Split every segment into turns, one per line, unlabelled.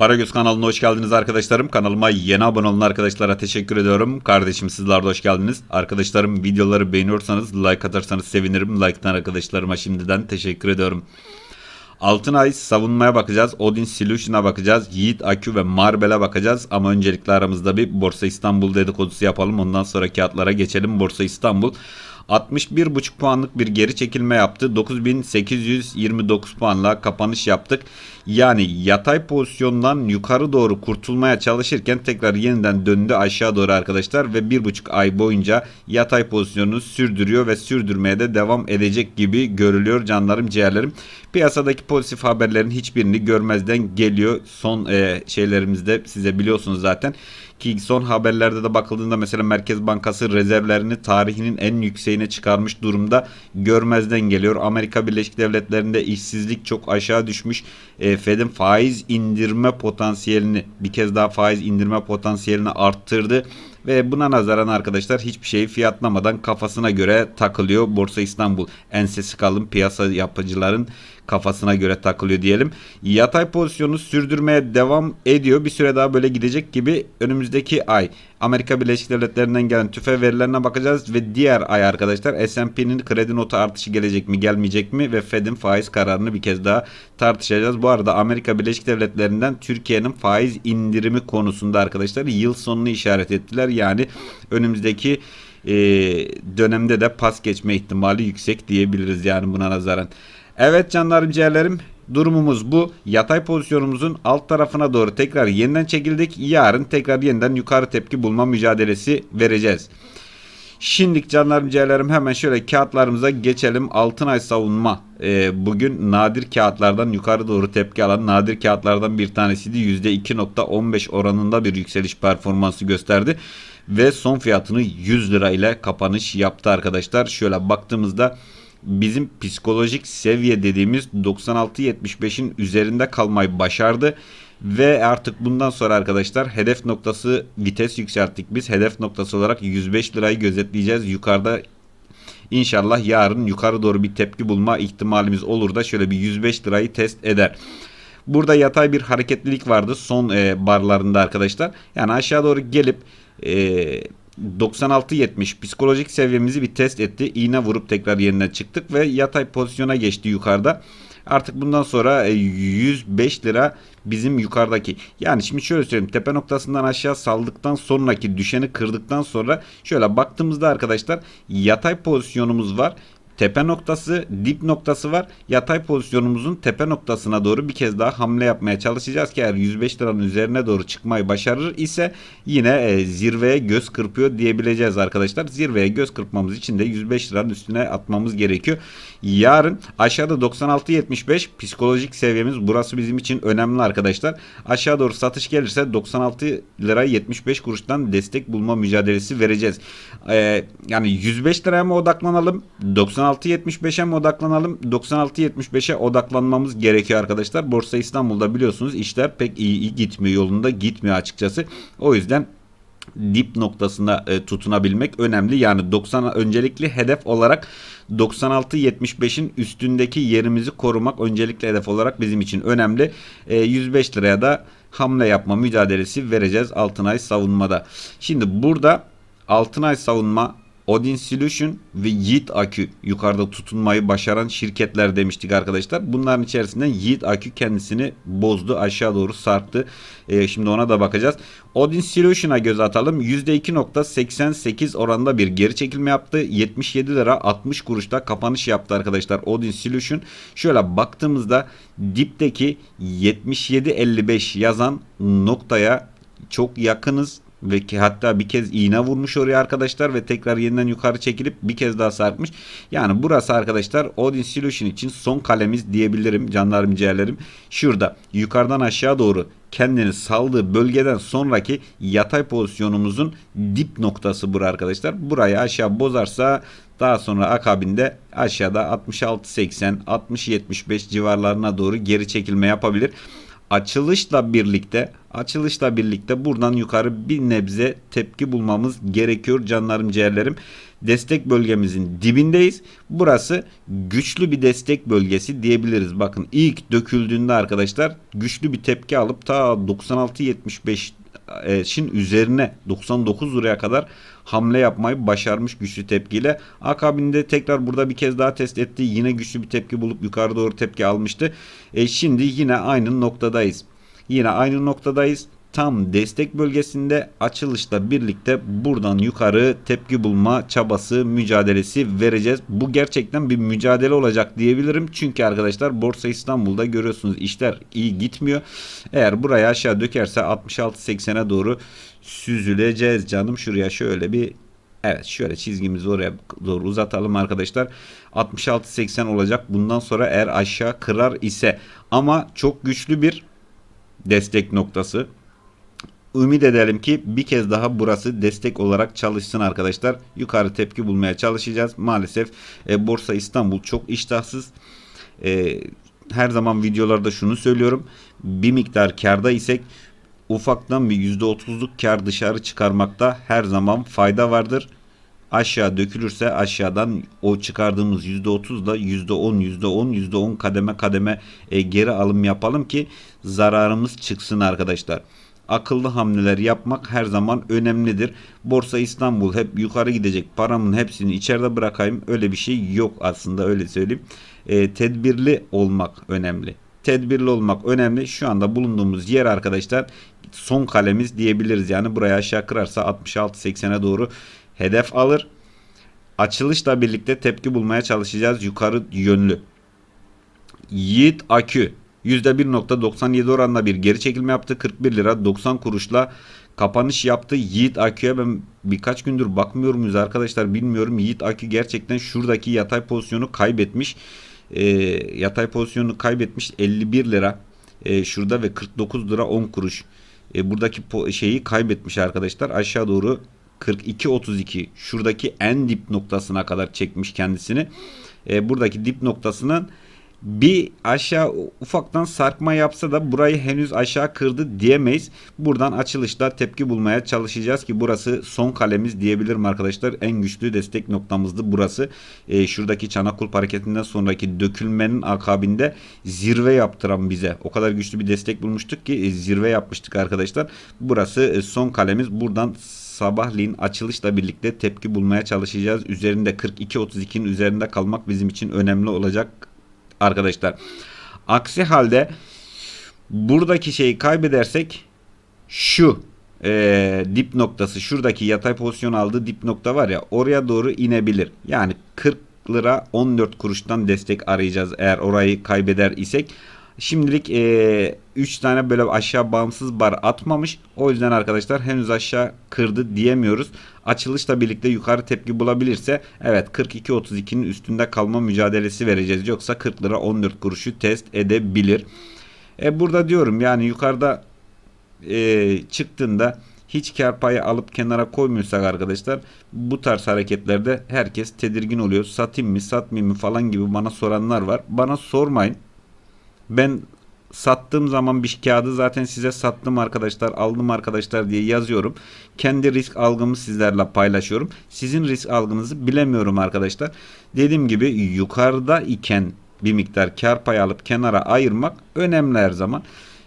Paragöz kanalına hoş geldiniz arkadaşlarım. Kanalıma yeni abone olan arkadaşlara teşekkür ediyorum. Kardeşim sizler de hoş geldiniz. Arkadaşlarım videoları beğeniyorsanız like atarsanız sevinirim. Like'tan arkadaşlarıma şimdiden teşekkür ediyorum. Altınay savunmaya bakacağız. Odin Solution'a bakacağız. Yiğit Akü ve Marbel'e bakacağız. Ama öncelikle aramızda bir Borsa İstanbul dedikodusu yapalım. Ondan sonra kağıtlara geçelim. Borsa İstanbul 61,5 puanlık bir geri çekilme yaptı. 9829 puanla kapanış yaptık. Yani yatay pozisyondan yukarı doğru kurtulmaya çalışırken tekrar yeniden döndü aşağı doğru arkadaşlar ve 1,5 ay boyunca yatay pozisyonunu sürdürüyor ve sürdürmeye de devam edecek gibi görülüyor canlarım ciğerlerim. Piyasadaki pozitif haberlerin hiçbirini görmezden geliyor. Son e, şeylerimizde size biliyorsunuz zaten ki son haberlerde de bakıldığında mesela Merkez Bankası rezervlerini tarihinin en yükseğine çıkarmış durumda görmezden geliyor. Amerika Birleşik Devletleri'nde işsizlik çok aşağı düşmüş. E, Fed'in faiz indirme potansiyelini bir kez daha faiz indirme potansiyelini arttırdı. Ve buna nazaran arkadaşlar hiçbir şeyi fiyatlamadan kafasına göre takılıyor. Borsa İstanbul ensesi kalın piyasa yapıcıların kafasına göre takılıyor diyelim. Yatay pozisyonu sürdürmeye devam ediyor. Bir süre daha böyle gidecek gibi önümüzdeki ay Amerika Birleşik Devletleri'nden gelen tüfe verilerine bakacağız ve diğer ay arkadaşlar S&P'nin kredi notu artışı gelecek mi gelmeyecek mi ve Fed'in faiz kararını bir kez daha tartışacağız. Bu arada Amerika Birleşik Devletleri'nden Türkiye'nin faiz indirimi konusunda arkadaşlar yıl sonunu işaret ettiler. Yani önümüzdeki e, dönemde de pas geçme ihtimali yüksek diyebiliriz yani buna nazaran. Evet canlarım ciğerlerim durumumuz bu. Yatay pozisyonumuzun alt tarafına doğru tekrar yeniden çekildik. Yarın tekrar yeniden yukarı tepki bulma mücadelesi vereceğiz. Şimdi canlarım ciğerlerim hemen şöyle kağıtlarımıza geçelim. Altınay savunma. Ee, bugün nadir kağıtlardan yukarı doğru tepki alan nadir kağıtlardan bir tanesiydi. %2.15 oranında bir yükseliş performansı gösterdi. Ve son fiyatını 100 lira ile kapanış yaptı arkadaşlar. Şöyle baktığımızda bizim psikolojik seviye dediğimiz 96-75'in üzerinde kalmayı başardı. Ve artık bundan sonra arkadaşlar hedef noktası vites yükselttik. Biz hedef noktası olarak 105 lirayı gözetleyeceğiz. Yukarıda inşallah yarın yukarı doğru bir tepki bulma ihtimalimiz olur da şöyle bir 105 lirayı test eder. Burada yatay bir hareketlilik vardı son e, barlarında arkadaşlar. Yani aşağı doğru gelip e, 96-70 psikolojik seviyemizi bir test etti. İğne vurup tekrar yeniden çıktık ve yatay pozisyona geçti yukarıda. Artık bundan sonra 105 e, lira bizim yukarıdaki. Yani şimdi şöyle söyleyeyim. Tepe noktasından aşağı saldıktan sonraki düşeni kırdıktan sonra şöyle baktığımızda arkadaşlar yatay pozisyonumuz var tepe noktası, dip noktası var. Yatay pozisyonumuzun tepe noktasına doğru bir kez daha hamle yapmaya çalışacağız ki eğer 105 liranın üzerine doğru çıkmayı başarır ise yine e, zirveye göz kırpıyor diyebileceğiz arkadaşlar. Zirveye göz kırpmamız için de 105 liranın üstüne atmamız gerekiyor. Yarın aşağıda 96.75 psikolojik seviyemiz burası bizim için önemli arkadaşlar. Aşağı doğru satış gelirse 96 lira 75 kuruştan destek bulma mücadelesi vereceğiz. Ee, yani 105 liraya mı odaklanalım? 96.75'e mi odaklanalım? 96.75'e odaklanmamız gerekiyor arkadaşlar. Borsa İstanbul'da biliyorsunuz işler pek iyi, gitmiyor yolunda gitmiyor açıkçası. O yüzden dip noktasında e, tutunabilmek önemli. Yani 90 öncelikli hedef olarak 96-75'in üstündeki yerimizi korumak öncelikli hedef olarak bizim için önemli. E, 105 liraya da hamle yapma mücadelesi vereceğiz Altınay savunmada. Şimdi burada Altınay savunma Odin Solution ve Yiğit Akü yukarıda tutunmayı başaran şirketler demiştik arkadaşlar. Bunların içerisinden Yiğit Akü kendisini bozdu aşağı doğru sarktı. Ee, şimdi ona da bakacağız. Odin Solution'a göz atalım. %2.88 oranında bir geri çekilme yaptı. 77 lira 60 kuruşta kapanış yaptı arkadaşlar Odin Solution. Şöyle baktığımızda dipteki 77.55 yazan noktaya çok yakınız ve ki hatta bir kez iğne vurmuş oraya arkadaşlar ve tekrar yeniden yukarı çekilip bir kez daha sarkmış. Yani burası arkadaşlar Odin Solution için son kalemiz diyebilirim canlarım ciğerlerim. Şurada yukarıdan aşağı doğru kendini saldığı bölgeden sonraki yatay pozisyonumuzun dip noktası bura arkadaşlar. Burayı aşağı bozarsa daha sonra akabinde aşağıda 66-80 60-75 civarlarına doğru geri çekilme yapabilir açılışla birlikte açılışla birlikte buradan yukarı bir nebze tepki bulmamız gerekiyor canlarım ciğerlerim. destek bölgemizin dibindeyiz. Burası güçlü bir destek bölgesi diyebiliriz. Bakın ilk döküldüğünde arkadaşlar güçlü bir tepki alıp ta 96-75 e, Çin üzerine 99 liraya kadar hamle yapmayı başarmış güçlü tepkiyle. Akabinde tekrar burada bir kez daha test etti. Yine güçlü bir tepki bulup yukarı doğru tepki almıştı. E, şimdi yine aynı noktadayız. Yine aynı noktadayız. Tam destek bölgesinde açılışla birlikte buradan yukarı tepki bulma çabası, mücadelesi vereceğiz. Bu gerçekten bir mücadele olacak diyebilirim. Çünkü arkadaşlar Borsa İstanbul'da görüyorsunuz işler iyi gitmiyor. Eğer buraya aşağı dökerse 66-80'e doğru süzüleceğiz canım. Şuraya şöyle bir Evet şöyle çizgimizi oraya doğru uzatalım arkadaşlar. 66-80 olacak bundan sonra eğer aşağı kırar ise ama çok güçlü bir destek noktası. Ümit edelim ki bir kez daha burası destek olarak çalışsın arkadaşlar. Yukarı tepki bulmaya çalışacağız. Maalesef e, Borsa İstanbul çok iştahsız. E, her zaman videolarda şunu söylüyorum. Bir miktar karda isek ufaktan bir %30'luk kar dışarı çıkarmakta her zaman fayda vardır. Aşağı dökülürse aşağıdan o çıkardığımız %30 da %10 %10 %10 kademe kademe e, geri alım yapalım ki zararımız çıksın arkadaşlar akıllı hamleler yapmak her zaman önemlidir. Borsa İstanbul hep yukarı gidecek paramın hepsini içeride bırakayım öyle bir şey yok aslında öyle söyleyeyim. E, tedbirli olmak önemli. Tedbirli olmak önemli. Şu anda bulunduğumuz yer arkadaşlar son kalemiz diyebiliriz. Yani buraya aşağı kırarsa 66-80'e doğru hedef alır. Açılışla birlikte tepki bulmaya çalışacağız yukarı yönlü. Yiğit Akü %1.97 oranla bir geri çekilme yaptı. 41 lira 90 kuruşla kapanış yaptı. Yiğit Akü'ye ben birkaç gündür bakmıyorum yüz arkadaşlar bilmiyorum. Yiğit Akü gerçekten şuradaki yatay pozisyonu kaybetmiş. E, yatay pozisyonu kaybetmiş 51 lira. E, şurada ve 49 lira 10 kuruş. E, buradaki şeyi kaybetmiş arkadaşlar. Aşağı doğru 42.32 şuradaki en dip noktasına kadar çekmiş kendisini. E, buradaki dip noktasının bir aşağı ufaktan sarkma yapsa da burayı henüz aşağı kırdı diyemeyiz. Buradan açılışta tepki bulmaya çalışacağız ki burası son kalemiz diyebilirim arkadaşlar. En güçlü destek noktamızdı burası. E, şuradaki Çanakkul hareketinden sonraki dökülmenin akabinde zirve yaptıran bize. O kadar güçlü bir destek bulmuştuk ki e, zirve yapmıştık arkadaşlar. Burası e, son kalemiz. Buradan sabahleyin açılışla birlikte tepki bulmaya çalışacağız. Üzerinde 42-32'nin üzerinde kalmak bizim için önemli olacak arkadaşlar. Aksi halde buradaki şeyi kaybedersek şu e, dip noktası şuradaki yatay pozisyon aldığı dip nokta var ya oraya doğru inebilir. Yani 40 lira 14 kuruştan destek arayacağız eğer orayı kaybeder isek. Şimdilik 3 e, tane böyle aşağı bağımsız bar atmamış. O yüzden arkadaşlar henüz aşağı kırdı diyemiyoruz. Açılışla birlikte yukarı tepki bulabilirse evet 42-32'nin üstünde kalma mücadelesi vereceğiz. Yoksa 40 lira 14 kuruşu test edebilir. E burada diyorum yani yukarıda e, çıktığında hiç kar payı alıp kenara koymuyorsak arkadaşlar bu tarz hareketlerde herkes tedirgin oluyor. Satayım mı satmayayım mı falan gibi bana soranlar var. Bana sormayın. Ben sattığım zaman bir kağıdı zaten size sattım arkadaşlar, aldım arkadaşlar diye yazıyorum. Kendi risk algımı sizlerle paylaşıyorum. Sizin risk algınızı bilemiyorum arkadaşlar. Dediğim gibi yukarıda iken bir miktar kar pay alıp kenara ayırmak önemli her zaman.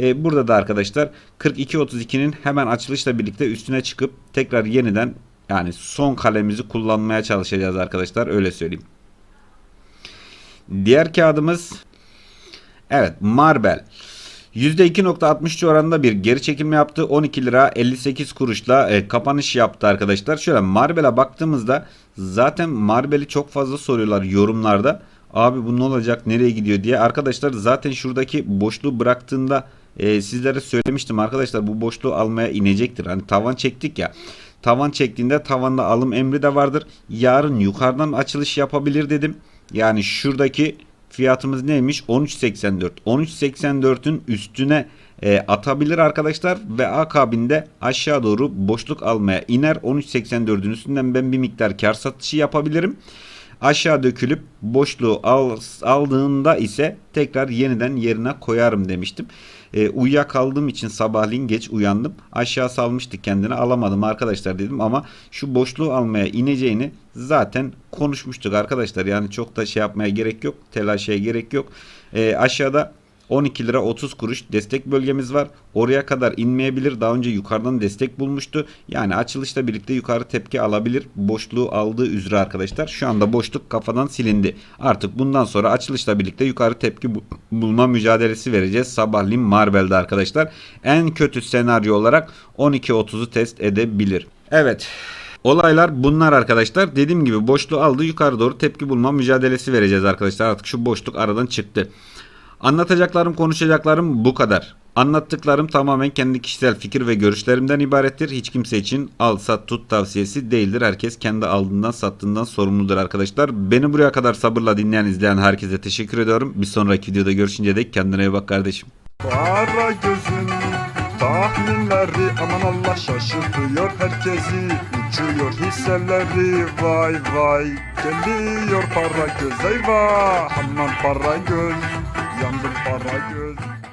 Ee, burada da arkadaşlar 42.32'nin hemen açılışla birlikte üstüne çıkıp tekrar yeniden yani son kalemizi kullanmaya çalışacağız arkadaşlar öyle söyleyeyim. Diğer kağıdımız Evet Marbel. %2.63 oranında bir geri çekilme yaptı. 12 lira 58 kuruşla e, kapanış yaptı arkadaşlar. Şöyle Marbel'e baktığımızda zaten Marbel'i çok fazla soruyorlar yorumlarda. Abi bu ne olacak nereye gidiyor diye. Arkadaşlar zaten şuradaki boşluğu bıraktığında e, sizlere söylemiştim arkadaşlar bu boşluğu almaya inecektir. Hani tavan çektik ya. Tavan çektiğinde tavanda alım emri de vardır. Yarın yukarıdan açılış yapabilir dedim. Yani şuradaki fiyatımız neymiş? 13.84. 13.84'ün üstüne e, atabilir arkadaşlar ve akabinde aşağı doğru boşluk almaya iner. 13.84'ün üstünden ben bir miktar kar satışı yapabilirim. Aşağı dökülüp boşluğu al, aldığında ise tekrar yeniden yerine koyarım demiştim. E, uyuyakaldığım için sabahleyin geç uyandım. Aşağı salmıştı kendini alamadım arkadaşlar dedim ama şu boşluğu almaya ineceğini zaten konuşmuştuk arkadaşlar. Yani çok da şey yapmaya gerek yok. Telaşa gerek yok. E, aşağıda 12 lira 30 kuruş destek bölgemiz var. Oraya kadar inmeyebilir. Daha önce yukarıdan destek bulmuştu. Yani açılışla birlikte yukarı tepki alabilir. Boşluğu aldığı üzere arkadaşlar. Şu anda boşluk kafadan silindi. Artık bundan sonra açılışla birlikte yukarı tepki bu- bulma mücadelesi vereceğiz. Sabahleyin Marbel'de arkadaşlar. En kötü senaryo olarak 12.30'u test edebilir. Evet. Olaylar bunlar arkadaşlar. Dediğim gibi boşluğu aldı yukarı doğru tepki bulma mücadelesi vereceğiz arkadaşlar. Artık şu boşluk aradan çıktı. Anlatacaklarım, konuşacaklarım bu kadar. Anlattıklarım tamamen kendi kişisel fikir ve görüşlerimden ibarettir. Hiç kimse için al sat tut tavsiyesi değildir. Herkes kendi aldığından sattığından sorumludur arkadaşlar. Beni buraya kadar sabırla dinleyen izleyen herkese teşekkür ediyorum. Bir sonraki videoda görüşünce dek kendine iyi bak kardeşim.
Para gözün tahminleri aman Allah şaşırtıyor herkesi Uçuyor hisseleri vay vay Geliyor para göz eyvah aman para göz Yandım para göz.